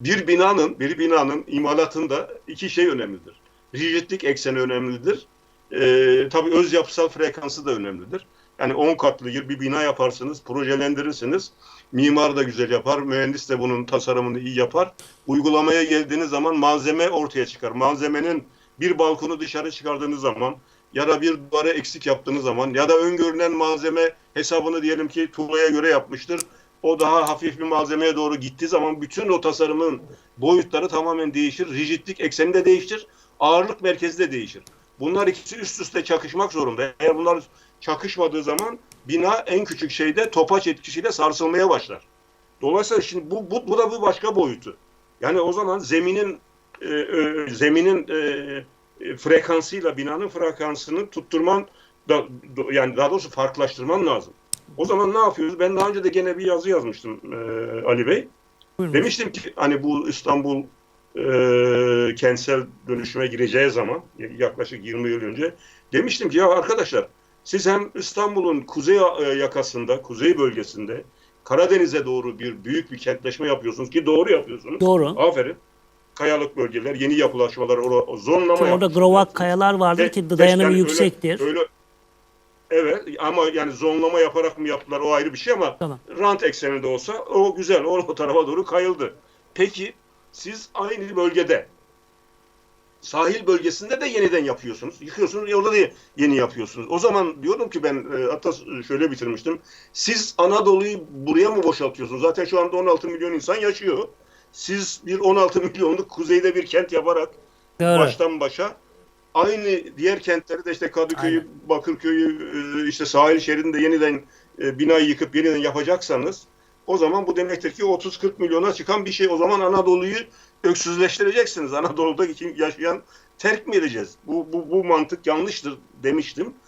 bir binanın bir binanın imalatında iki şey önemlidir. Rigidlik ekseni önemlidir. Ee, tabii öz yapısal frekansı da önemlidir. Yani 10 katlı bir bina yaparsınız, projelendirirsiniz. Mimar da güzel yapar, mühendis de bunun tasarımını iyi yapar. Uygulamaya geldiğiniz zaman malzeme ortaya çıkar. Malzemenin bir balkonu dışarı çıkardığınız zaman ya da bir duvarı eksik yaptığınız zaman ya da öngörülen malzeme hesabını diyelim ki tuğlaya göre yapmıştır. O daha hafif bir malzemeye doğru gittiği zaman bütün o tasarımın boyutları tamamen değişir. Rigidlik ekseni de değişir. Ağırlık merkezi de değişir. Bunlar ikisi üst üste çakışmak zorunda. Eğer bunlar çakışmadığı zaman bina en küçük şeyde topaç etkisiyle sarsılmaya başlar. Dolayısıyla şimdi bu, bu, bu da bir başka boyutu. Yani o zaman zeminin e, e, zeminin e, e, frekansıyla binanın frekansını tutturman da, yani daha doğrusu farklılaştırman lazım. O zaman ne yapıyoruz? Ben daha önce de gene bir yazı yazmıştım e, Ali Bey. Buyurun. Demiştim ki hani bu İstanbul e, kentsel dönüşüme gireceği zaman yaklaşık 20 yıl önce demiştim ki ya arkadaşlar siz hem İstanbul'un kuzey e, yakasında, kuzey bölgesinde Karadeniz'e doğru bir büyük bir kentleşme yapıyorsunuz ki doğru yapıyorsunuz. Doğru. Aferin. Kayalık bölgeler, yeni yapılaşmalar, or- zonlama Ki orada grovak kayalar vardır ki dayanımı yani öyle- yüksektir. Öyle, evet ama yani zonlama yaparak mı yaptılar o ayrı bir şey ama Tamam. rant ekseninde olsa o güzel o, o tarafa doğru kayıldı. Peki siz aynı bölgede sahil bölgesinde de yeniden yapıyorsunuz. Yıkıyorsunuz orada da yeni yapıyorsunuz. O zaman diyorum ki ben e, hatta şöyle bitirmiştim. Siz Anadolu'yu buraya mı boşaltıyorsunuz? Zaten şu anda 16 milyon insan yaşıyor. Siz bir 16 milyonluk kuzeyde bir kent yaparak Doğru. baştan başa aynı diğer kentleri de işte Kadıköy'ü. Bakırköy'ü, e, işte sahil şeridinde yeniden e, binayı yıkıp yeniden yapacaksanız o zaman bu demektir ki 30-40 milyona çıkan bir şey. O zaman Anadolu'yu öksüzleştireceksiniz. Anadolu'da yaşayan terk mi edeceğiz? Bu, bu, bu mantık yanlıştır demiştim.